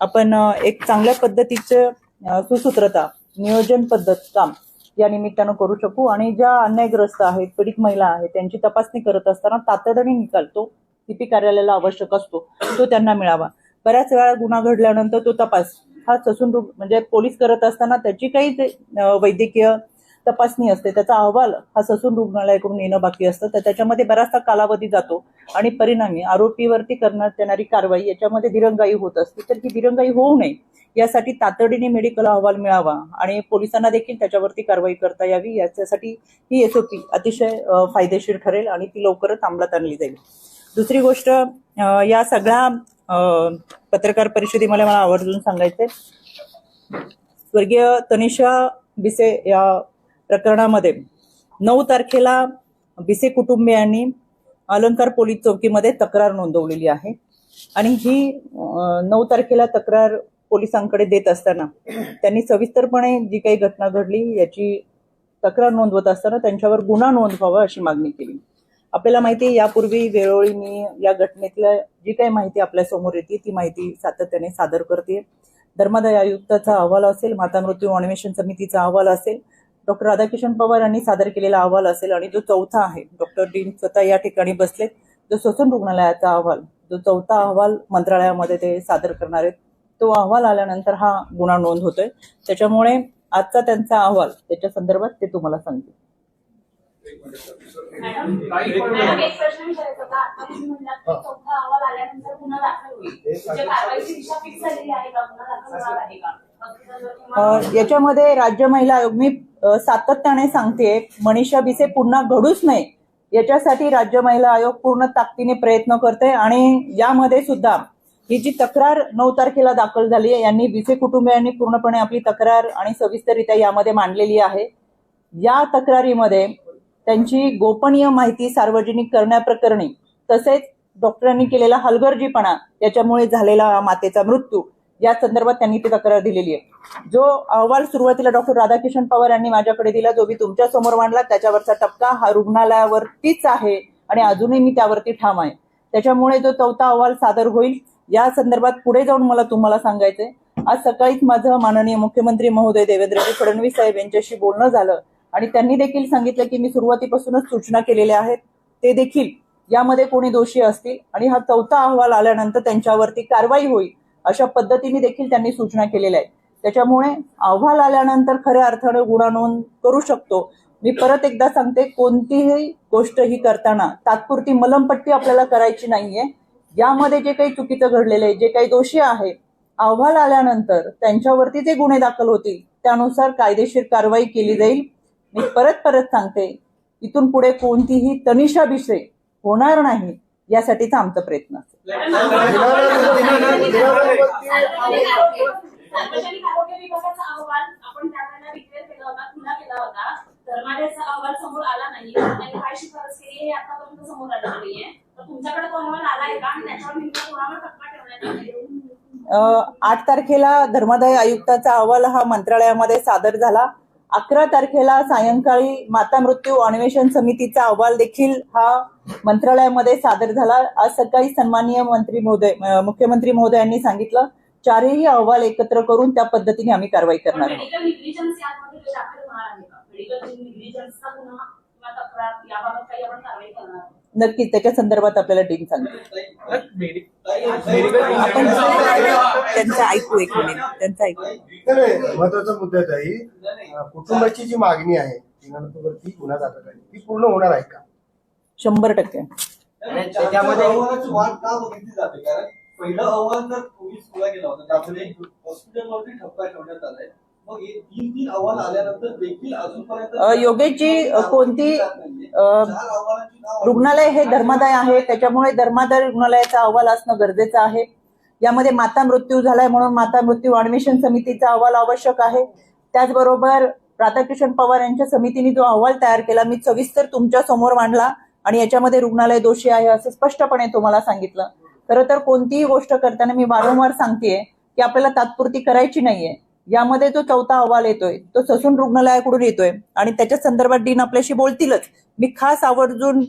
आपण एक चांगल्या पद्धतीचं सुसूत्रता नियोजन पद्धत काम या निमित्तानं करू शकू. आणि ज्या अन्यायग्रस्त आहेत पीडित महिला आहेत त्यांची तपासणी करत असताना तातडीने निकाल तो सीपी कार्यालयाला आवश्यक असतो तो त्यांना मिळावा. बऱ्याच वेळा गुन्हा घडल्यानंतर तो तपास हा ससून म्हणजे पोलीस करत असताना त्याची काही वैद्यकीय तपासणी असते. त्याचा अहवाल हा ससून रुग्णालयाकडून येणं बाकी असतं. तर त्याच्यामध्ये बराचसा कालावधी जातो आणि परिणामी आरोपीवरती करण्यात येणारी कारवाई याच्यामध्ये दिरंगाई होत असते. तर ही दिरंगाई होऊ नये यासाठी तातडीने मेडिकल अहवाल मिळावा आणि पोलिसांना देखील त्याच्यावरती कारवाई करता यावी. याच्यासाठी ही एसओपी अतिशय फायदेशीर ठरेल आणि ती लवकरच अंमलात आणली जाईल. दुसरी गोष्ट या सगळ्या पत्रकार परिषदेमध्ये मला आवर्जून सांगायचंय. स्वर्गीय तनिषा बिसे या प्रकरणामध्ये नऊ तारखेला बिसे कुटुंबियांनी अलंकार पोलीस चौकीमध्ये तक्रार नोंदवलेली आहे. आणि ही नऊ तारखेला तक्रार पोलिसांकडे देत असताना त्यांनी सविस्तरपणे जी काही घटना घडली याची तक्रार नोंदवत असताना त्यांच्यावर गुन्हा नोंदवावा अशी मागणी केली. आपल्याला माहिती आहे यापूर्वी वेळोवेळी मी या घटनेतल्या जी काही माहिती आपल्यासमोर येते ती माहिती सातत्याने सादर करते. धर्मादाय आयुक्ताचा अहवाल असेल माता मृत्यू अन्वेषण समितीचा अहवाल असेल डॉक्टर राधाकिशन पवार यांनी सादर केलेला अहवाल असेल आणि जो चौथा आहे डॉक्टर डीन स्वतः या ठिकाणी बसले जो ससून रुग्णालयाचा अहवाल जो चौथा अहवाल मंत्रालयामध्ये ते सादर करणार आहेत तो अहवाल आल्यानंतर हा गुन्हा नोंद होतोय. त्याच्यामुळे आजचा त्यांचा अहवाल त्याच्या संदर्भात ते तुम्हाला सांगतील. म्हणजे याच्यामध्ये राज्य महिला आयोग मी सातत्याने सांगते मनीषा बिसे पुन्हा घडूच नये याच्यासाठी राज्य महिला आयोग पूर्ण ताकदीने प्रयत्न करते आणि यामध्ये सुद्धा ही जी तक्रार नऊ तारखेला दाखल झाली आहे यांनी बिसे कुटुंबियांनी पूर्णपणे आपली तक्रार आणि सविस्तररित्या यामध्ये मांडलेली आहे. या तक्रारीमध्ये त्यांची गोपनीय माहिती सार्वजनिक करण्याप्रकरणी तसेच डॉक्टरांनी केलेला हलगर्जीपणा याच्यामुळे झालेला मातेचा मृत्यू या संदर्भात त्यांनी ती तक्रार दिलेली आहे. जो अहवाल सुरुवातीला डॉक्टर राधाकिशन पवार यांनी माझ्याकडे दिला जो मी तुमच्यासमोर मांडला त्याच्यावरचा टप्पा हा रुग्णालयावरतीच आहे आणि अजूनही मी त्यावरती ठाम आहे. त्याच्यामुळे जो चौथा अहवाल सादर होईल या संदर्भात पुढे जाऊन मला तुम्हाला सांगायचंय. आज सकाळीच माझं माननीय मुख्यमंत्री महोदय देवेंद्रजी फडणवीस साहेब यांच्याशी बोलणं झालं आणि त्यांनी देखील सांगितलं की मी सुरुवातीपासूनच सूचना केलेल्या आहेत ते देखील यामध्ये कोणी दोषी असतील आणि हा चौथा अहवाल आल्यानंतर त्यांच्यावरती कारवाई होईल अशा पद्धतीने देखील त्यांनी सूचना केलेल्या आहेत. त्याच्यामुळे अहवाल आल्यानंतर खऱ्या अर्थाने गुन्हा नोंद करू शकतो. मी परत एकदा सांगते कोणतीही गोष्ट ही करताना तात्पुरती मलमपट्टी आपल्याला करायची नाहीये. यामध्ये जे काही चुकीचं घडलेलं आहे जे काही दोषी आहे अहवाल आल्यानंतर त्यांच्यावरती जे गुन्हे दाखल होतील त्यानुसार कायदेशीर कारवाई केली जाईल. मी परत परत सांगते इथून पुढे कोणतीही तनिषा विषय होणार नाही यासाठीचा आमचा प्रयत्न असेल. सार्वजनिक आरोग्य विभागाचा अहवाल आपण त्यावेळेला डिक्लेअर केला होता खुला केला होता. धर्मादायचा अहवाल समोर आला नाही. त्यांनी काय शिफारस केली हे आतापर्यंत समोर आलं नाहीये. तर तुमच्याकडे तो अहवाल आलाय का? आणि त्याच्यावर नेमका कोणावर टप्पा ठेवण्यात येईल आठ तारखेला धर्मादाय आयुक्ताचा अहवाल हा मंत्रालयामध्ये सादर झाला. अकरा तारखेला सायंकाळी माता मृत्यू अन्वेषण समितीचा अहवाल देखील हा मंत्रालयामध्ये सादर झाला. आज सकाळी सन्माननीय मंत्री महोदय मुख्यमंत्री महोदयांनी सांगितलं चारही अहवाल एकत्र करून त्या पद्धतीने आम्ही कारवाई करणार आहोत. नक्कीच त्याच्या संदर्भात आपल्याला टीम सांगते. आपण त्यांचं ऐकू एक मिनिट. त्यांचं ऐकू. नाही, महत्त्वाचा मुद्दा ताई. कुटुंबाची जी मागणी आहे तिनावरती गुन्हा दाखल आहे ती पूर्ण होणार आहे का? शंभर टक्के. त्याच्यामध्ये पहिलं अहवाल जर पोलीस गोळा केला होता त्यामध्ये हॉस्पिटलवरती ठप्पा ठेवण्यात आलाय. योगेशजी, कोणती, रुग्णालय हे धर्मादाय आहे त्याच्यामुळे धर्मादाय रुग्णालयाचा अहवाल असणं गरजेचं आहे. यामध्ये माता मृत्यू झालाय म्हणून माता मृत्यू अन्वेषण समितीचा अहवाल आवश्यक आहे. त्याचबरोबर राधाकिशन पवार यांच्या समितीने जो अहवाल तयार केला मी सविस्तर तुमच्यासमोर मांडला आणि याच्यामध्ये रुग्णालय दोषी आहे असं स्पष्टपणे तुम्हाला सांगितलं. खरं तर कोणतीही गोष्ट करताना मी वारंवार सांगतेय की आपल्याला तात्पुरती करायची नाहीये. यामध्ये जो चौथा अहवाल येतोय. तो ससून रुग्णालयाकडून येतोय. आणि त्याच्या संदर्भात डीन आपल्याशी बोलतीलच. मी खास आवर्जून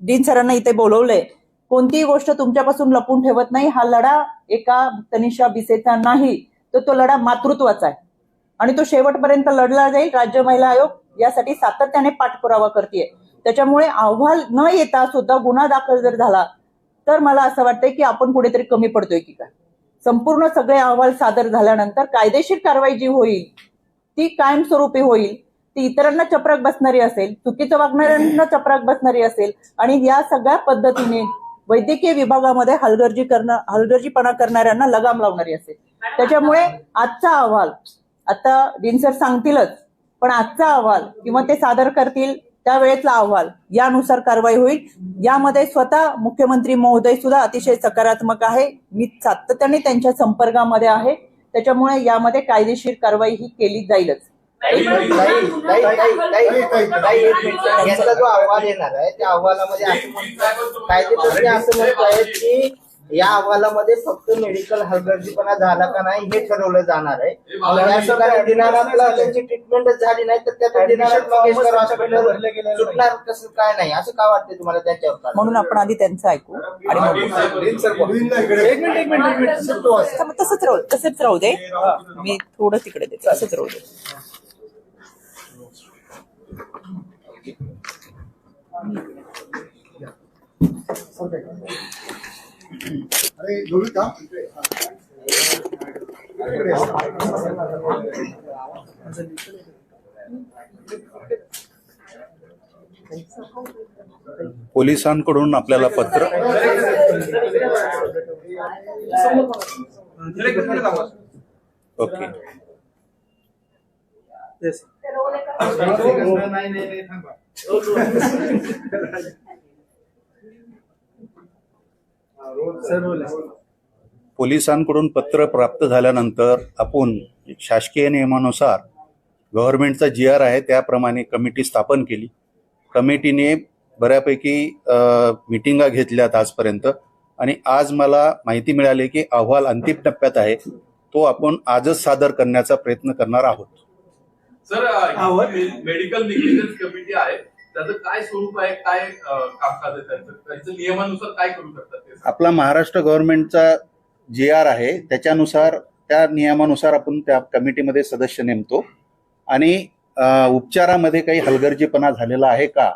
डीन सरांना इथे बोलवलंय. कोणतीही गोष्ट तुमच्यापासून लपून ठेवत नाही. हा लढा एका तनिषा बिसेचा नाही. तर तो लढा मातृत्वाचा आहे. आणि तो शेवटपर्यंत लढला जाईल राज्य महिला आयोग. यासाठी सातत्याने पाठपुरावा करते त्याच्यामुळे अहवाल न येता सुद्धा गुन्हा दाखल जर झाला तर मला असं वाटतंय की आपण कुठेतरी कमी पडतोय की काय. संपूर्ण सगळे अहवाल सादर झाल्यानंतर कायदेशीर कारवाई जी होईल ती कायमस्वरूपी होईल ती इतरांना चपराक बसणारी असेल चुकीचं वागणाऱ्यांना चपराक बसणारी असेल आणि या सगळ्या पद्धतीने वैद्यकीय विभागामध्ये हलगर्जी करणं हलगर्जीपणा करणाऱ्यांना लगाम लावणारी असेल. त्याच्यामुळे आजचा अहवाल आता दिनसर सांगतीलच पण आजचा अहवाल किंवा ते सादर करतील त्यावेळेतला अहवाल यानुसार कारवाई होईल यामध्ये स्वतः मुख्यमंत्री महोदय सुद्धा अतिशय सकारात्मक आहे मी सातत्याने त्यांच्या संपर्कामध्ये आहे त्याच्यामुळे यामध्ये कायदेशीर कारवाई ही केली जाईलच. याचा जो अहवाल येणार आहे त्या अहवालामध्ये असं म्हणतात कायदेतज्ञ असं म्हणत आहेत की या अहवालामध्ये फक्त मेडिकल हलगर्जीपणा झाला का नाही हे ठरवलं जाणार आहे. या दिनानाथला त्यांची ट्रीटमेंटच झाली. नाही तर त्या दिनानाथ मंगेशकर हॉस्पिटल सुटणार कसं काय नाही. असं का वाटतंय तुम्हाला त्यांच्यावर काय? म्हणून आपण आधी त्यांचं ऐकू आणि मग गोविंदा इकडे एक मिनिट एक मिनिट एक मिनिट. सर, तो असं. मग तसंच राहू तसंच राहू दे. मी थोडं तिकडे देते असंच राहू दे. पोलिसांकडून आपल्याला पत्र. ओके. नाही नाही नाही थांबा सर बोला पोलिसांकडून पत्र प्राप्त झाल्यानंतर आपण शासकीय नियमानुसार गव्हर्नमेंटचा जी आर आहे त्याप्रमाणे कमिटी स्थापन केली. कमिटीने बऱ्यापैकी मिटिंगा घेतल्यात आजपर्यंत. आणि आज मला माहिती मिळाली की अहवाल अंतिम टप्प्यात आहे. तो आपण आजच सादर करण्याचा प्रयत्न करणार आहोत. सर मेडिकल निग्लिजन्स कमिटी आहे. त्याचं काय स्वरूप आहे काय कामकाज आहे त्यांचं? त्यांचं नियमानुसार काय करू शकतात ते? आपला महाराष्ट्र गव्हर्नमेंटचा जे आर आहे त्याच्यानुसार त्या नियमानुसार आपण त्या कमिटीमध्ये सदस्य नेमतो. आणि उपचारामध्ये काही हलगर्जीपणा झालेला आहे का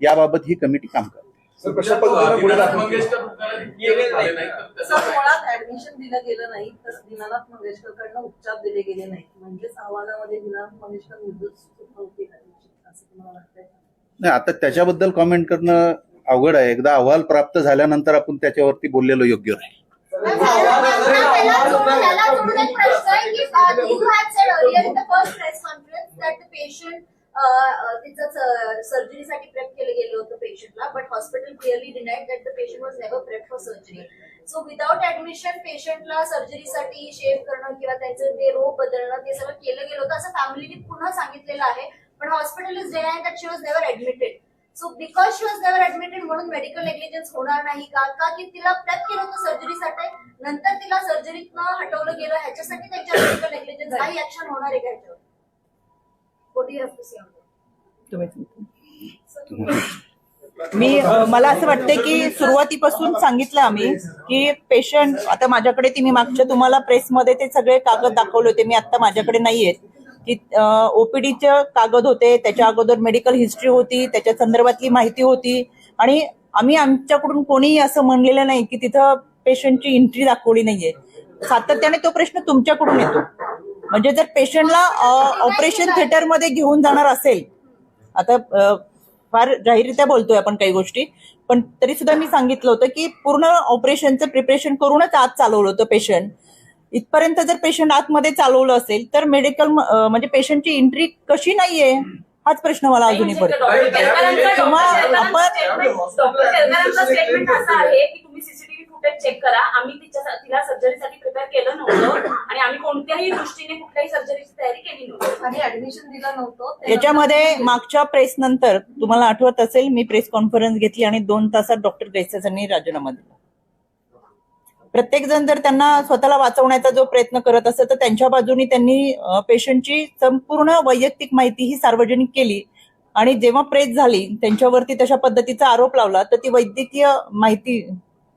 याबाबत ही कमिटी काम करते. नाही? मुळात ऍडमिशन दिलं गेलं नाही तर दीनानाथ उपचार दिले गेले नाहीत म्हणजेच दीनानाथ मंगेशकर निर्दोष असं तुम्हाला वाटतंय? नाही आता त्याच्याबद्दल कॉमेंट करणं अवघड आहे. एकदा अहवाल प्राप्त झाल्यानंतर आपण त्याच्यावरती बोललेलो योग्य राहील. सर्जरीसाठी प्रेप केलं गेलं होतं पेशंटला but hospital clearly denied that the patient was never prep for surgery so without admission पेशंटला सर्जरीसाठी शेव करणं किंवा त्यांचं ते रोग बदलणं ते सगळं केलं गेलं होतं असं फॅमिलीने पुन्हा सांगितलेलं आहे पण hospital is denied that she was never admitted so because she was never admitted म्हणून मेडिकल नेग्लिजन्स होणार नाही. का? का की तिला प्रेप केलं होतं सर्जरीसाठी नंतर तिला सर्जरीतनं हटवलं गेलं. ह्याच्यासाठी त्यांच्या मेडिकल नेग्लिजन्स काही ऍक्शन होणार आहे का ह्याच्यावर मी मला असं वाटतंय की सुरुवातीपासून सांगितलं आम्ही की पेशंट आता माझ्याकडे ती मी मागच्या तुम्हाला प्रेसमध्ये ते सगळे कागद दाखवले होते. मी आता माझ्याकडे नाहीयेत की ओपीडीचे कागद होते त्याच्या अगोदर मेडिकल हिस्ट्री होती त्याच्या संदर्भातली माहिती होती. आणि आम्ही आमच्याकडून कोणीही असं म्हणलेलं नाही की तिथं पेशंटची एंट्री दाखवली नाहीये. सातत्याने तो प्रश्न तुमच्याकडून येतो. म्हणजे जर पेशंटला ऑपरेशन थिएटरमध्ये घेऊन जाणार असेल आता फार जाहीररित्या बोलतोय आपण काही गोष्टी पण तरी सुद्धा मी सांगितलं होतं की पूर्ण ऑपरेशनचं प्रिपरेशन करूनच आज चालवलं होतं पेशंट. इथपर्यंत जर पेशंट आतमध्ये चालवलं असेल तर मेडिकल म्हणजे पेशंटची एंट्री कशी नाहीये? हाच प्रश्न मला अजूनही पडतो. आपण- सीसीटीव्ही फुटेज चेक करा. आम्ही तिच्या तिला सर्जरीसाठी प्रिपेअर केलं नव्हतं आणि आम्ही कोणत्याही दृष्टीने कुठल्याही सर्जरीची तयारी केली नव्हती. आणि ऍडमिशन दिलं नव्हतं. याच्यामध्ये मागच्या प्रेस नंतर तुम्हाला आठवत असेल मी प्रेस कॉन्फरन्स घेतली आणि दोन तासात डॉक्टर गैसेसांनी राजीनामा दिला. प्रत्येक जण जर त्यांना स्वतःला वाचवण्याचा जो प्रयत्न करत असेल तर त्यांच्या बाजूनी त्यांनी पेशंटची संपूर्ण वैयक्तिक माहिती ही सार्वजनिक केली. आणि जेव्हा प्रेस झाली त्यांच्यावरती तशा पद्धतीचा आरोप लावला तर ती वैद्यकीय माहिती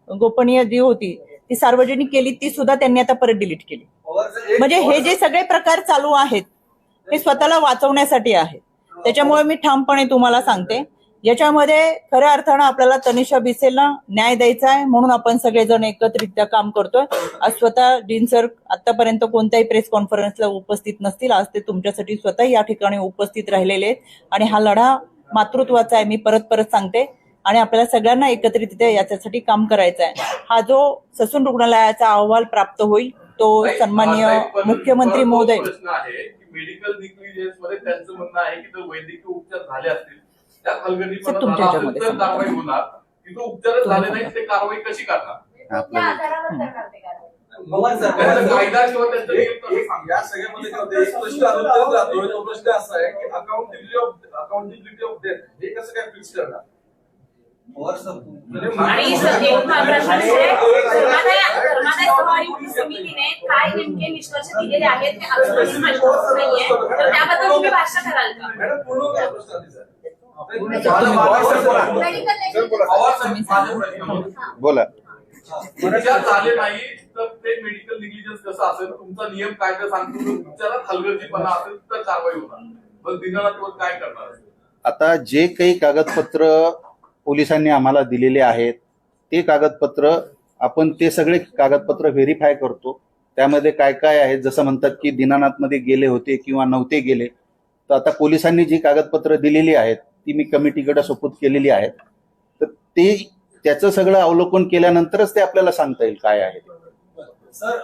गोपनीय जी होती ती सार्वजनिक केली ती सुद्धा त्यांनी आता परत डिलीट केली. म्हणजे हे जे सगळे प्रकार चालू आहेत हे स्वतःला वाचवण्यासाठी आहे त्याच्यामुळे मी ठामपणे तुम्हाला सांगते याच्यामध्ये खऱ्या अर्थानं आपल्याला तनिषा बिसेलला न्याय द्यायचा आहे म्हणून आपण सगळेजण एकत्रित्या काम करतोय. आज स्वतः डीन सर आतापर्यंत कोणत्याही प्रेस कॉन्फरन्सला उपस्थित नसतील. आज ते तुमच्यासाठी स्वतः या ठिकाणी उपस्थित राहिलेले आहेत. आणि हा लढा मातृत्वाचा आहे. मी परत परत सांगते. आणि आपल्याला सगळ्यांना एकत्रितरित्या याच्यासाठी काम करायचं आहे. हा जो ससून रुग्णालयाचा अहवाल प्राप्त होईल तो सन्माननीय मुख्यमंत्री महोदय मेडिकल त्यांचं म्हणणं आहे की जर वैद्यकीय उपचार झाले असतील. त्या हलगर्जीपणा सर, तुमच्या झाला असेल ह्याच्यामध्ये तर सांगा. कारवाई होणार. तिथं उपचारच झाले नाही ते कारवाई कशी करणार? कोणत्या आपल्याला- आधारावर करणार ते कारवाई. पवार त्यांचा साहेब कायदा किंवा त्यांचं नियम कसं एक- सांगा? या सगळ्यामध्ये काय होतं, एक प्रश्न अनुत्तरित राहतो तो प्रश्न असा आहे की accountability of accountability of death हे कसं काय फिक्स करणार? पवार साहेब आणि सर, एक हा प्रश्न आहे, धर्मादाय धर्मादाय सहआयुक्त समितीने काय नेमके निष्कर्ष दिलेले आहेत ते अजूनही स्पष्ट होत नाहीये. तर त्याबद्दल तुम्ही भाष्य कराल का? बोला. उपचार झाले नाही तर ते मेडिकल निग्लिजन्स कसं असेल? तुमचा नियम कायदा सांगतो. जर उपचारात हलगर्जीपणा असेल तर कारवाई होणार. मग दिनानाथवर काय करणार? आता जे काही कागदपत्र पोलिसांनी आम्हाला दिलेले आहेत ते कागदपत्र आपण ते सगळे कागदपत्र व्हेरीफाय करतो. त्यामध्ये काय काय आहे? जसं म्हणतात की दीनानाथमध्ये गेले होते किंवा नव्हते गेले तर आता पोलिसांनी जी कागदपत्र दिलेली आहेत ती मी कमिटीकडे सुपूत केलेली आहेत. तर ते त्याचं सगळं अवलोकन केल्यानंतरच ते आपल्याला सांगता येईल काय आहे. सर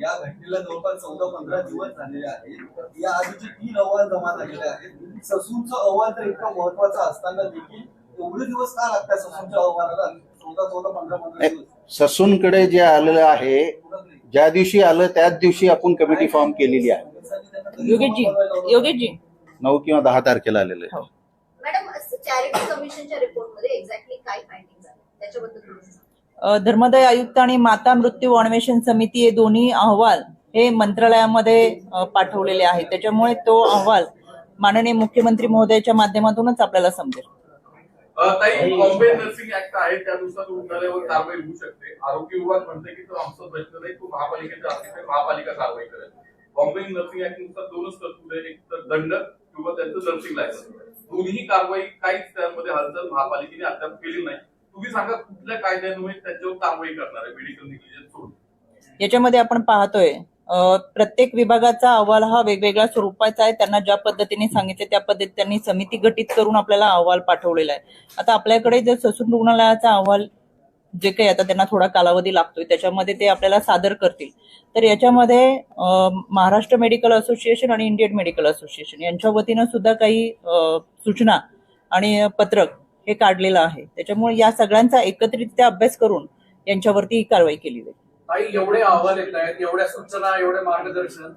या घटनेला जवळपास चौदा पंधरा दिवस झालेले आहेत. या आधीचे तीन अहवाल जमा झालेले आहेत. ससूनचा अहवाल तर इतका महत्त्वाचा असताना देखील एवढे दिवस का लागतात ससूनच्या अहवालाला? चौदा चौदा पंधरा पंधरा दिवस. ससूनकडे जे आलेलं आहे ज्या दिवशी आलं त्याच दिवशी आपण कमिटी फॉर्म केलेली आहे. योगेशजी योगेशजी. नऊ किंवा दहा तारखेला आलेलं आहे मॅडम चॅरिटी कमिशनच्या रिपोर्टमध्ये एक्झॅक्टली काय झालं त्याच्याबद्दल धर्मादाय आयुक्त आणि माता मृत्यू अन्वेषण समिती हे दोन्ही अहवाल हे मंत्रालयामध्ये पाठवलेले आहेत. त्याच्यामुळे तो अहवाल माननीय मुख्यमंत्री महोदयाच्या माध्यमातूनच आपल्याला समजेल. अ, ताई बॉम्बे नर्सिंग ऍक्ट आहे त्यानुसार रुग्णालयावर कारवाई होऊ शकते. आरोग्य विभाग म्हणते की तो आमचा प्रश्न नाही तो महापालिकेचा महापालिका कारवाई करेल. बॉम्बे नर्सिंग ऍक्टनुसार दोनच तरतूद आहे एक तर दंड किंवा त्यांचं नर्सिंग लायसन्स दोन्ही कारवाई काहीच त्यामध्ये हालचाल महापालिकेने अद्याप केली नाही. तुम्ही सांगा कुठल्या कायद्यान्वये त्यांच्यावर कारवाई करणार आहे मेडिकल निग्लिजन्स सोडून? याच्यामध्ये आपण पाहतोय प्रत्येक विभागाचा अहवाल हा वेगवेगळ्या स्वरूपाचा आहे. त्यांना ज्या पद्धतीने सांगितले त्या पद्धतीने त्यांनी समिती गठीत करून आपल्याला अहवाल पाठवलेला आहे. आता आपल्याकडे जर ससून रुग्णालयाचा अहवाल जे काही आता त्यांना थोडा कालावधी लागतोय त्याच्यामध्ये ते आपल्याला सादर करतील. तर याच्यामध्ये महाराष्ट्र मेडिकल असोसिएशन आणि इंडियन मेडिकल असोसिएशन यांच्या वतीनं सुद्धा काही सूचना आणि पत्रक हे काढलेलं आहे. त्याच्यामुळे या सगळ्यांचा एकत्रितरित्या अभ्यास करून यांच्यावरती ही कारवाई केली जाईल. काही एवढे अहवाल येत आहेत एवढ्या सूचना एवढे मार्गदर्शन.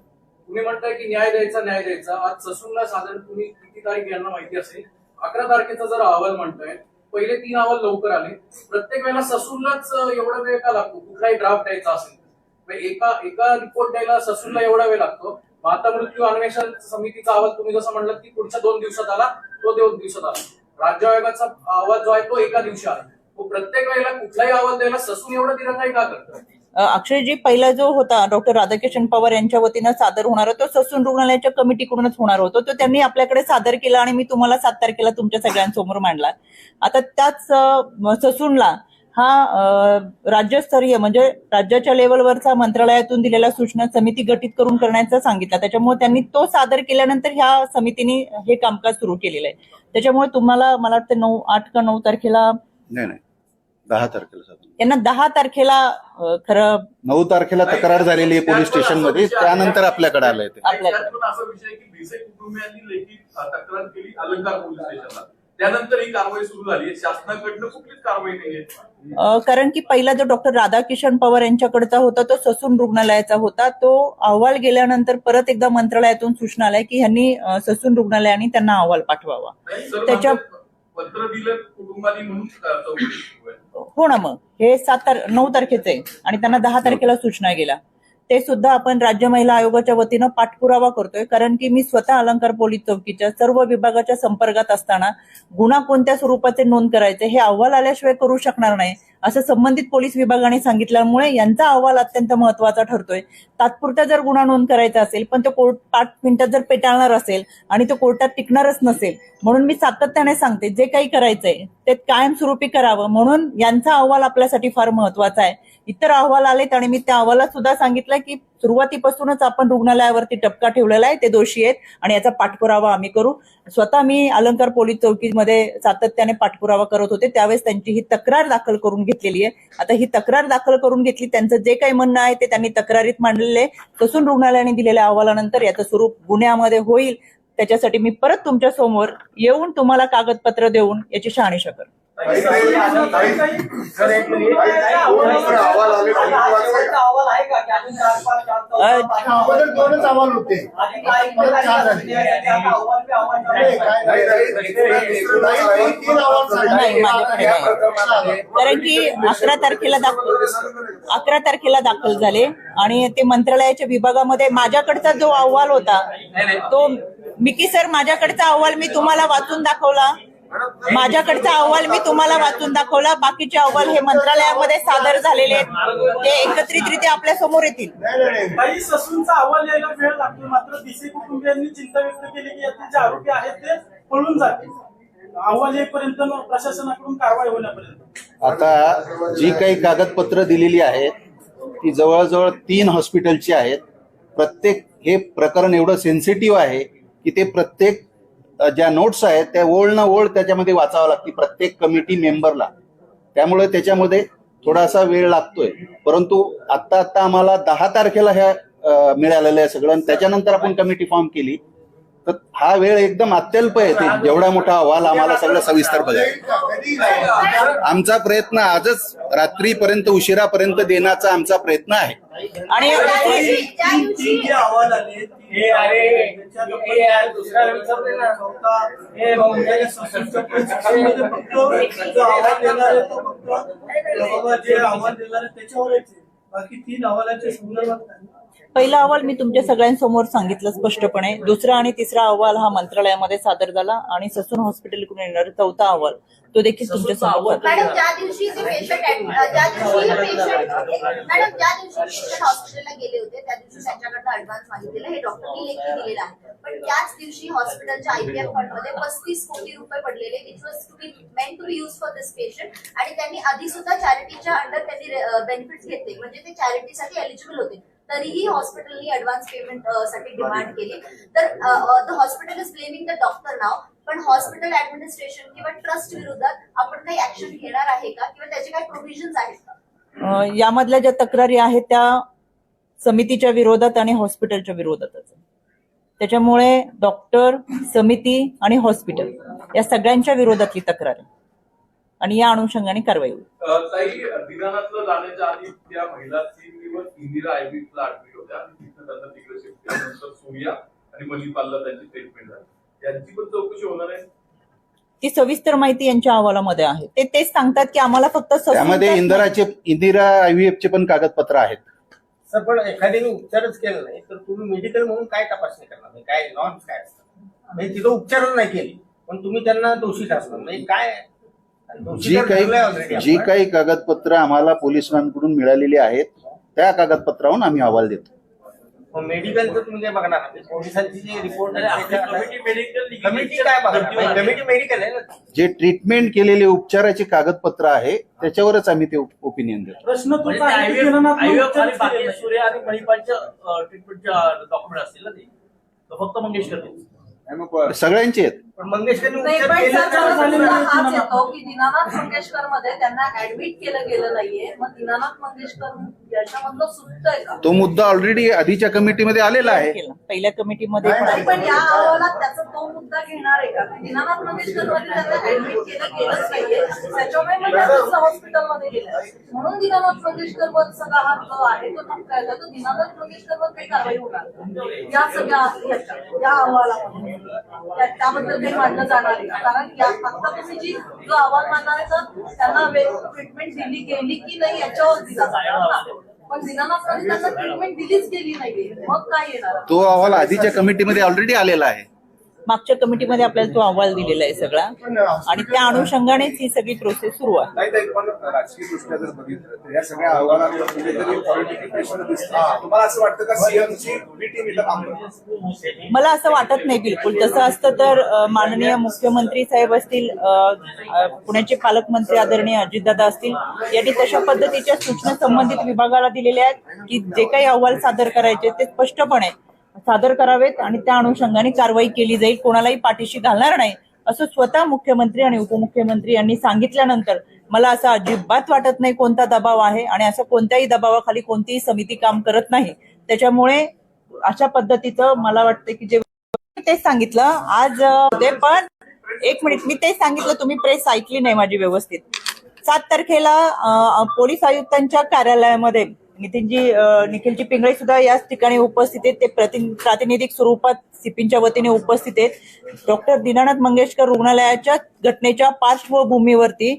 तुम्ही म्हणताय की न्याय द्यायचा न्याय द्यायचा. आज ससूनला साधारण तुम्ही किती तारीख यांना माहिती असेल? अकरा तारखेचा जर अहवाल म्हणताय पहिले तीन अहवाल लवकर आले. प्रत्येक वेळेला ससूनलाच एवढा वेळ का लागतो? कुठलाही ड्राफ्ट द्यायचा असेल एका एका रिपोर्ट द्यायला ससूनला एवढा वेळ लागतो. माता मृत्यू अन्वेषण समितीचा अहवाल तुम्ही जसं म्हणलं की पुढच्या दोन दिवसात आला तो दोन दिवसात आला. राज्य आयोगाचा अहवाल जो आहे तो एका दिवशी आला. तो प्रत्येक वेळेला कुठलाही अहवाल द्यायला ससून एवढा दिरंगाई का करतो? अक्षयजी पहिला जो होता डॉक्टर राधाकिशन पवार यांच्या वतीनं सादर होणार तो ससून रुग्णालयाच्या कमिटीकडूनच होणार होतो. तो त्यांनी आपल्याकडे सादर केला आणि मी तुम्हाला सात तारखेला तुमच्या सगळ्यांसमोर मांडला आता त्याच ससूनला हा राज्यस्तरीय म्हणजे राज्याच्या लेवलवरचा मंत्रालयातून दिलेल्या सूचना समिती गठीत करून करण्याचं सांगितलं. त्याच्यामुळे त्यांनी तो सादर केल्यानंतर ह्या समितीने हे कामकाज सुरू केलेलं आहे. त्याच्यामुळे तुम्हाला मला वाटतं नऊ आठ का नऊ तारखेला नाही नाही. दहा तारखेला साधारण यांना दहा तारखेला अ, खरं नऊ तारखेला तक्रार झालेली आहे पोलीस स्टेशनमध्ये त्यानंतर आपल्याकडे आलंय ते. आपल्याकडे. त्यात पण असा विषय आहे की भिसे कुटुंबियांनी लेखी तक्रार केली अलंकार पोलीस स्टेशनला. त्यानंतर ही कारवाई सुरू झाली. आहे शासनाकडनं कुठलीच कारवाई नाहीये अ, कारण की पहिला जो डॉक्टर राधाकिशन पवार यांच्याकडचा होता तो ससून रुग्णालयाचा होता. तो अहवाल गेल्यानंतर परत एकदा मंत्रालयातून सूचना आल्या की ह्यांनी अ, ससून रुग्णालयाने त्यांना अहवाल पाठवावा. त्याच्या- माझं पत्र दिलं कुटुंबानी म्हणून चौकशी हो ना मग. हे सात तार नऊ तारखेचे आहे आणि त्यांना दहा तारखेला सूचना गेल्या. ते सुद्धा आपण राज्य महिला आयोगाच्या वतीनं पाठपुरावा करतोय. कारण की मी स्वतः अलंकार पोलीस चौकीच्या सर्व विभागाच्या संपर्कात असताना गुन्हा कोणत्या स्वरूपाचे नोंद करायचे हे अहवाल आल्याशिवाय करू शकणार नाही असं संबंधित पोलीस विभागाने सांगितल्यामुळे यांचा अहवाल अत्यंत महत्त्वाचा ठरतोय. तात्पुरता जर गुन्हा नोंद करायचा असेल पण तो कोर्ट पाच मिनिटात जर पेटाळणार असेल आणि तो कोर्टात टिकणारच नसेल म्हणून मी सातत्याने सांगते जे काही करायचंय ते कायमस्वरूपी करावं म्हणून यांचा अहवाल आपल्यासाठी फार महत्त्वाचा आहे. इतर अहवाल आलेत आणि मी त्या अहवालात सुद्धा सांगितलं की सुरुवातीपासूनच आपण रुग्णालयावरती टपका ठेवलेला आहे ते दोषी आहेत आणि याचा पाठपुरावा आम्ही करू. स्वतः मी अलंकार पोलीस चौकीमध्ये सातत्याने पाठपुरावा करत होते. त्यावेळेस त्यांची ही तक्रार दाखल करून घेतलेली आहे. आता ही तक्रार दाखल करून घेतली त्यांचं जे काही म्हणणं आहे ते त्यांनी तक्रारीत मांडलेले आहे. रुग्णालयाने दिलेल्या अहवालानंतर याचं स्वरूप गुन्ह्यामध्ये होईल. त्याच्यासाठी मी परत तुमच्यासमोर येऊन तुम्हाला कागदपत्र देऊन याची शहाणी करेन अगोदर दोनच अहवाल होते. कारण की अकरा तारखेला दाखल अकरा तारखेला दाखल झाले आणि ते मंत्रालयाच्या विभागामध्ये माझ्याकडचा जो अहवाल होता तो मिकी सर माझ्याकडचा अहवाल मी तुम्हाला वाचून दाखवला. माझ्याकडचा अहवाल मी तुम्हाला वाचून दाखवला. बाकीचे अहवाल हे मंत्रालयामध्ये सादर झालेले आहेत. ते एकत्रितरित्या आपल्यासमोर येतील. काही ससूनचा अहवाल यायला वेळ लागतो मात्र दिसे कुटुंबियांनी चिंता व्यक्त केली की याचे जे आरोपी आहेत ते पळून जातील. अहवाल येईपर्यंत प्रशासनाकडून कारवाई होण्यापर्यंत. आता जी काही कागदपत्र दिलेली आहेत ती जवळजवळ तीन हॉस्पिटलची आहेत. प्रत्येक हे प्रकरण एवढं सेन्सिटिव्ह आहे की ते प्रत्येक ज्या नोट्स आहेत त्या ओळ न ओळ त्याच्यामध्ये वाचावं लागते प्रत्येक कमिटी मेंबरला त्यामुळे त्याच्यामध्ये थोडासा वेळ लागतोय. परंतु आत्ता आत्ता आम्हाला दहा तारखेला ह्या मिळालेलं आहे सगळं. आणि त्याच्यानंतर आपण कमिटी फॉर्म केली. तर हा वेळ एकदम अत्यल्प आहे. ते जेवढा मोठा अहवाल आम्हाला सगळं सविस्तर बघायला. आमचा प्रयत्न आजच रात्रीपर्यंत उशिरापर्यंत देण्याचा आमचा प्रयत्न आहे. आणि हे अरे, हे दुसऱ्याला विचारले ना. हे फक्त देणार तो फक्त जे अहवाल देणार त्याच्यावरच बाकी तीन अहवालाचे संदर्भात पहिला अहवाल मी तुमच्या सगळ्यांसमोर सांगितलं स्पष्टपणे. दुसरा आणि तिसरा अहवाल हा मंत्रालयामध्ये सादर झाला आणि ससून हॉस्पिटलकडून येणारा चौथा अहवाल तो देखील तुमच्यासमोर सादर मॅडम ज्या दिवशी ते पेशंट ज्या दिवशी पेशंट मॅडम ज्या दिवशी पेशंट हॉस्पिटलला गेले होते त्या दिवशी त्यांच्याकडनं ऍडव्हान्स मागितलेला हे डॉक्टरनी लेखी दिलेलं आहे. पण त्याच दिवशी हॉस्पिटलच्या आयपीएफ फंडमध्ये पस्तीस कोटी रुपये पडलेले which was to be meant to be use for this patient आणि त्यांनी आधी सुद्धा चॅरिटीच्या अंडर त्यांनी बेनिफिट्स घेतले. म्हणजे ते चॅरिटीसाठी एलिजिबल होते. तरीही हॉस्पिटलनी ऍडव्हान्स पेमेंटसाठी डिमांड केली. तर the hospital is blaming the doctor नाव पण हॉस्पिटल ऍडमिनिस्ट्रेशन किंवा ट्रस्ट विरोधात आपण काही ऍक्शन घेणार आहे का? किंवा त्याचे काही प्रोव्हिजन आहेत का? यामधल्या ज्या तक्रारी आहेत त्या समितीच्या विरोधात आणि हॉस्पिटलच्या विरोधातच. त्याच्यामुळे डॉक्टर समिती आणि हॉस्पिटल या सगळ्यांच्या विरोधातली तक्रार आहे. आणि या अनुषंगाने कारवाई होईल. दिवस इंदिरा आयबीला ऍडमिट होत्या आणि तिथं त्यांना तिकडे शिफ्ट केल्यानंतर सूर्या आणि मणिपालला त्यांची ट्रीटमेंट झाली. त्यांची पण चौकशी होणार आहे. ती सविस्तर माहिती यांच्या अहवालामध्ये आहे. ते तेच सांगतात की आम्हाला फक्त त्यामध्ये इंदिराचे इंदिरा आयव्हीएफ चे पण कागदपत्र आहेत. सर पण एखाद्याने उपचारच केला नाही तर तुम्ही मेडिकल म्हणून काय तपासणी करणार? म्हणजे काय नॉन काय असतं म्हणजे तिथं उपचारच नाही केली पण तुम्ही त्यांना दोषी ठरवणार म्हणजे काय जी काही. जी काही कागदपत्र आम्हाला पोलिसांकडून मिळालेली आहेत त्या कागदपत्रावरून आम्ही अहवाल देतो. मग मेडिकलचं तुम्ही काय बघणार म्हणजे पोलिसांची जी रिपोर्ट कमिटी मेडिकल कमिटी काय बघणार? कमिटी मेडिकल आहे. ना? जे ट्रीटमेंट केलेले उपचाराचे कागदपत्र आहे त्याच्यावरच आम्ही ते ओपिनियन देतो. प्रश्न म्हणजे तुमचा आहे की दिनानाथ IVF आणि उपचारच बाकी केले नाही. सूर्य आणि मणिपालच्या ट्रीटमेंटच्या डॉक्युमेंट असतील ना ते. तर फक्त मंगेश करतील सगळ्यांचे आहेत. पण मंगेशकरनी नाही उपचार पण केले सर, तर मला झालेलं सुद्धा आहे हाच दिनानाथ. येतो की दीनानाथ मंगेशकरमध्ये त्यांना ऍडमिट केलं गेलं नाहीये. मग दीनानाथ मंगेशकर याच्यामधलं सुटतंय का तो मुद्दा ऑलरेडी आधीच्या कमिटीमध्ये आलेला आहे केला. पहिल्या कमिटीमध्ये पण नाही, आहे. पण या अहवालात त्याचा तो मुद्दा घेणार आहे का दीनानाथ मंगेशकरमध्ये त्यांना ऍडमिट केलं गेलंच नाहीये त्याच्यामुळे मग त्या दुसऱ्या हॉस्पिटलमध्ये गेल्या म्हणून दीनानाथ मंगेशकर वर सगळा हा जो आहे तो धक्का आहे तो दीनानाथ मंगेशकर वर काही कारवाई होणार का? या सगळ्या ह्याच्यात, या अहवालामध्ये त्या- त्याबद्दल काही मांडलं जाणार आहे का? कारण या आता तुम्ही जी जो अहवाल मांडणार आहे तर त्यांना ट्रीटमेंट दिली गेली की नाही याच्यावर दिला जाणार ना. पण दीनानाथ त्यांना ट्रीटमेंट दिलीच गेली नाहीये. मग काय येणार? तो अहवाल आधीच्या कमिटीमध्ये ऑलरेडी आलेला आहे. मागच्या कमिटीमध्ये आपल्याला तो अहवाल दिलेला आहे सगळा. आणि त्या अनुषंगानेच ही सगळी प्रोसेस सुरू आहे. नाही ताई पण राजकीय दृष्ट्या जर बघितलं तर या सगळ्या अहवालांवर कुठेतरी पॉलिटिकल प्रेशर दिसतं. तुम्हाला असं वाटतं का सीएमची बी टीम इथं काम करते? मला असं वाटत नाही बिलकुल. तसं असतं तर माननीय मुख्यमंत्री साहेब असतील पुण्याचे पालकमंत्री आदरणीय अजितदादा असतील यांनी तशा पद्धतीच्या सूचना संबंधित विभागाला दिलेल्या आहेत की जे काही अहवाल सादर करायचे ते स्पष्टपणे सादर करावेत आणि त्या अनुषंगाने कारवाई केली जाईल कोणालाही पाठीशी घालणार नाही असं स्वतः मुख्यमंत्री आणि उपमुख्यमंत्री यांनी सांगितल्यानंतर मला असं अजिबात वाटत नाही कोणता दबाव आहे आणि असं कोणत्याही दबावाखाली कोणतीही समिती काम करत नाही. त्याच्यामुळे अशा पद्धतीचं मला वाटतं की जे तेच सांगितलं आज ते पण एक मिनिट मी तेच सांगितलं तुम्ही प्रेस ऐकली नाही माझी व्यवस्थित. सात तारखेला पोलीस आयुक्तांच्या कार्यालयामध्ये नितीनजी निखिलजी पिंगळे सुद्धा याच ठिकाणी उपस्थित आहेत. ते प्रति- प्रातिनिधिक स्वरूपात सिपिनच्या वतीने उपस्थित आहेत. डॉक्टर दीनानाथ मंगेशकर रुग्णालयाच्या घटनेच्या पार्श्वभूमीवरती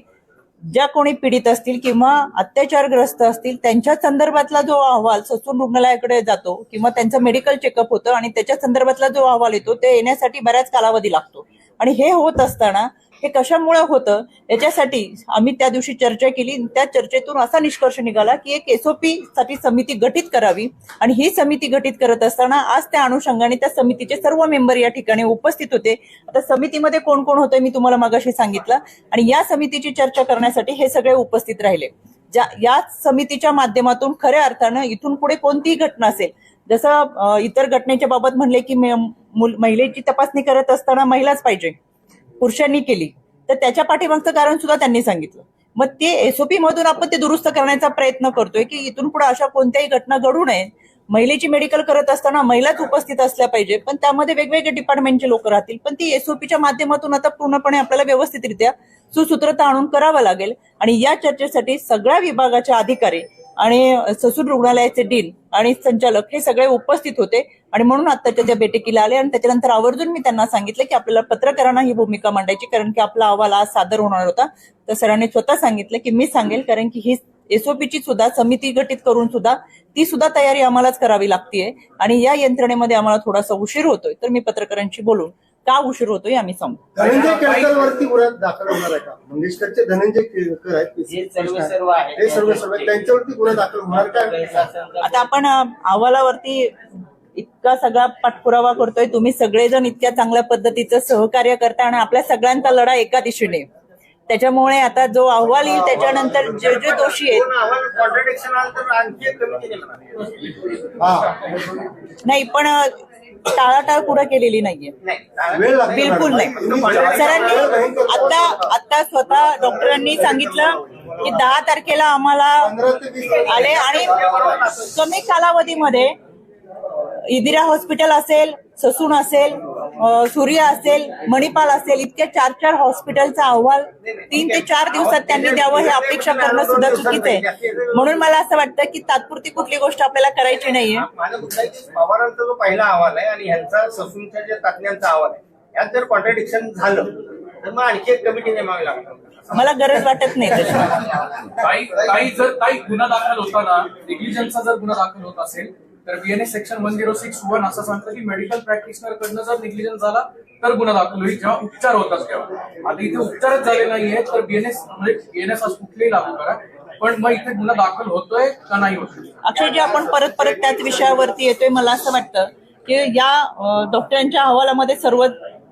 ज्या कोणी पीडित असतील किंवा अत्याचारग्रस्त असतील त्यांच्या संदर्भातला जो अहवाल ससून रुग्णालयाकडे जातो किंवा त्यांचं मेडिकल चेकअप होतं आणि त्याच्या संदर्भातला जो अहवाल येतो ते येण्यासाठी बऱ्याच कालावधी लागतो. आणि हे होत असताना हे कशामुळे होतं? याच्यासाठी आम्ही त्या दिवशी चर्चा केली. त्या चर्चेतून असा निष्कर्ष निघाला की एक एसओपी साठी समिती गठीत करावी. आणि ही समिती गठीत करत असताना आज त्या अनुषंगाने त्या समितीचे सर्व मेंबर या ठिकाणी उपस्थित होते. आता समितीमध्ये कोण कोण होते मी तुम्हाला मगाशी सांगितलं. आणि या समितीची चर्चा करण्यासाठी हे सगळे उपस्थित राहिले. ज्या या समितीच्या माध्यमातून खऱ्या अर्थानं इथून पुढे कोणतीही घटना असेल जसं इतर घटनेच्या बाबत म्हणले की महिलेची तपासणी करत असताना महिलाच पाहिजे. पुरुषांनी केली. तर त्याच्या पाठीमागचं कारण सुद्धा त्यांनी सांगितलं. मग ते एसओपी मधून आपण ते दुरुस्त करण्याचा प्रयत्न करतोय की इथून पुढे अशा कोणत्याही घटना घडू नये. महिलेची मेडिकल करत असताना महिलाच उपस्थित असल्या पाहिजे पण त्यामध्ये वेगवेगळे डिपार्टमेंटचे लोक राहतील. पण ती एसओपीच्या माध्यमातून आता पूर्णपणे आपल्याला व्यवस्थितरित्या सुसूत्रता आणून करावं लागेल. आणि या चर्चेसाठी सगळ्या विभागाच्या अधिकारी आणि ससून रुग्णालयाचे डीन आणि संचालक हे सगळे उपस्थित होते. आणि म्हणून आत्ताच्या त्या बैठकीला आले आणि त्याच्यानंतर आवर्जून मी त्यांना सांगितलं की आपल्याला पत्रकारांना ही भूमिका मांडायची कारण की आपला अहवाल आज सादर होणार होता. तर सरांनी स्वतः सांगितलं की मी सांगेल कारण की ही एसओपीची सुद्धा समिती गठीत करून सुद्धा ती सुद्धा तयारी आम्हालाच करावी लागतीये. आणि या यंत्रणेमध्ये आम्हाला थोडासा उशीर होतोय. तर मी पत्रकारांशी बोलून का उशीर होतोय आम्ही सांगू धनंजय केळकर वरती गुन्हा दाखल होणार आहे का? मंगेशकरचे धनंजय केळकर आहेत जे सर्व सर्व आहेत. ते सर्व सर्व आहेत. त्यांच्यावरती गुन्हा दाखल होणार का? आता आपण अ, अहवालावरती इतका सगळा पाठपुरावा करतोय. तुम्ही सगळेजण इतक्या चांगल्या पद्धतीचं सहकार्य करता आणि आपल्या सगळ्यांचा लढा एका दिशेने. त्याच्यामुळे आता जो अहवाल येईल त्याच्यानंतर जे जे दोषी आहेत कॉन्ट्रडिक्शन आलं तर आणखी एक कमिटी नेमणार हा. नाही पण अ, टाळाटाळ कुठं केलेली नाहीये. बिलकुल नाही. सरांनी आता आता स्वतः डॉक्टरांनी सांगितलं की दहा तारखेला आम्हाला आले आणि कमी कालावधीमध्ये इंदिरा हॉस्पिटल असेल ससून असेल सूर्य असेल मणिपाल असेल इतक्या चार चार हॉस्पिटलचा अहवाल तीन ते चार दिवसात त्यांनी द्यावं हे अपेक्षा करणं सुद्धा चुकीचं आहे. म्हणून मला असं वाटतं की तात्पुरती कुठली गोष्ट आपल्याला करायची नाहीये. पवारांचा जो पहिला अहवाल आहे आणि ह्यांचा ससूनच्या जे तज्ञांचा अहवाल आहे यात जर कॉन्ट्रडिक्शन झालं तर मग आणखी एक कमिटी नेमावी लागणार. मला गरज वाटत नाही काही जर काही गुन्हा दाखल होताना नेग्लिजन्सचा जर गुन्हा दाखल होत असेल तर BNS section one zero six one असं सांगतं की मेडिकल प्रॅक्टिशनर कडनं जर निग्लिजन्स झाला तर गुन्हा दाखल होईल. जेव्हा उपचार होतात तेव्हा. आता इथे उपचारच झाले नाहीये तर बीएनएस म्हणजे बीएनएस आज कुठलेही लागू करा. पण मग इथे गुन्हा दाखल होतोय का नाही होतोय? अक्षयजी आपण परत परत त्याच विषयावरती येतोय. मला असं वाटतं की या डॉक्टरांच्या अहवालामध्ये सर्व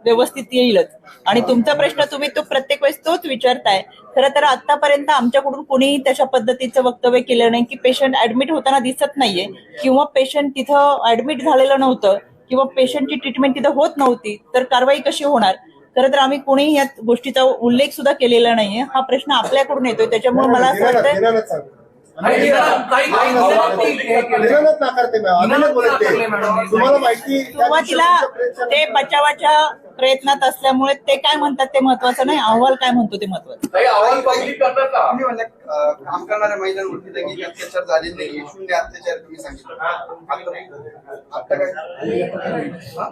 व्यवस्थित येईलच. आणि तुमचा प्रश्न तुम्ही तो प्रत्येक वेळेस तोच विचारताय. खरं तर आतापर्यंत आमच्याकडून कोणीही तशा पद्धतीचं वक्तव्य केलं नाही की पेशंट ऍडमिट होताना दिसत नाहीये. किंवा पेशंट तिथं ऍडमिट झालेलं नव्हतं किंवा पेशंटची ट्रीटमेंट तिथं होत नव्हती तर कारवाई कशी होणार? खरं तर आम्ही कोणीही या गोष्टीचा उल्लेख सुद्धा केलेला नाहीये. हा प्रश्न आपल्याकडून येतोय. त्याच्यामुळे मला असं वाटतं हे तुम्हाला माहिती सुरुवातीला ते बचावाच्या प्रयत्नात असल्यामुळे ते काय म्हणतात ते महत्वाचं नाही अहवाल काय म्हणतो ते महत्वाचं. का? काम करणाऱ्या महिलांवरती लैंगिक अत्याचार झालेले नाही. शून्य अत्याचार तुम्ही सांगितलं. आता- आता काय? हा?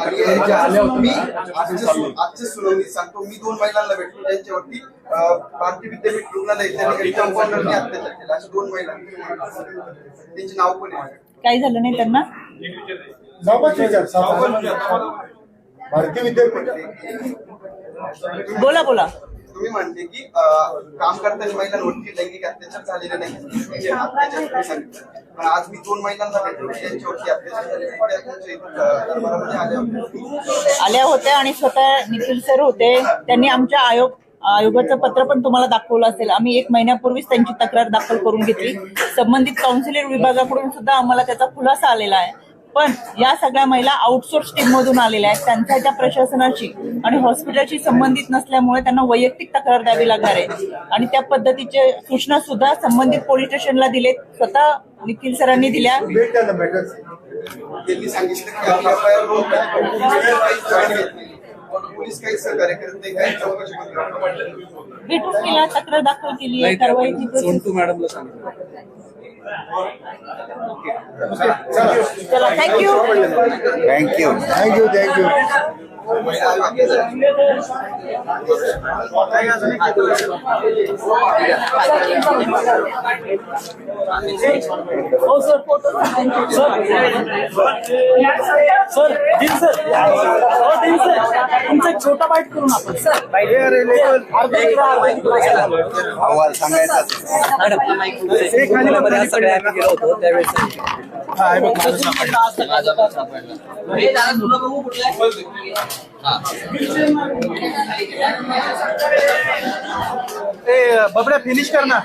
आणि ज्या- मी आजची सु- आजची सुनावणी सांगतो मी दोन महिलांना भेटलो. त्यांच्यावरती भारतीय विद्यापीठ रुग्णालय त्यांनी कंपाऊंडरने अत्याचार केला. अशा दोन महिला. त्यांची नाव पण आहे. काय झालं नाही त्यांना. भारतीय विद्यापीठ बोला बोला. तुम्ही म्हणले की काम करताना महिलांवरती लैंगिक अत्याचार झालेले नाही. पण आज मी दोन महिलांना भेटलो. त्यांच्यावरती अत्याचार झाले. आल्या होत्या आणि स्वतः निखिल सर होते. त्यांनी आमच्या आयोग आयोगाचं पत्र पण तुम्हाला दाखवलं असेल. आम्ही एक महिन्यापूर्वीच त्यांची तक्रार दाखल करून घेतली. संबंधित काउन्सिलर विभागाकडून सुद्धा आम्हाला त्याचा खुलासा आलेला आहे. पण या सगळ्या महिला आउटसोर्स टीम मधून आलेल्या आहेत. त्यांच्या त्या प्रशासनाशी आणि हॉस्पिटलशी संबंधित नसल्यामुळे त्यांना वैयक्तिक तक्रार द्यावी लागणार आहे. आणि त्या पद्धतीचे सूचना सुद्धा संबंधित पोलीस स्टेशनला दिलेत. स्वतः निखिल सरांनी दिल्या. त्यांनी सांगितलं भेटून केला तक्रार दाखल केली आहे कारवाईची मॅडमला सांगितलं. चला. Thank you thank you thank you thank you sir photo sir sir दिन सर हो दिन सर तुमचा एक छोटा बाईट करून आपण सर अर्धा किलो, अर्धा किलो. अहवाल सांगायचा ते बबड्या फिनिश कर ना.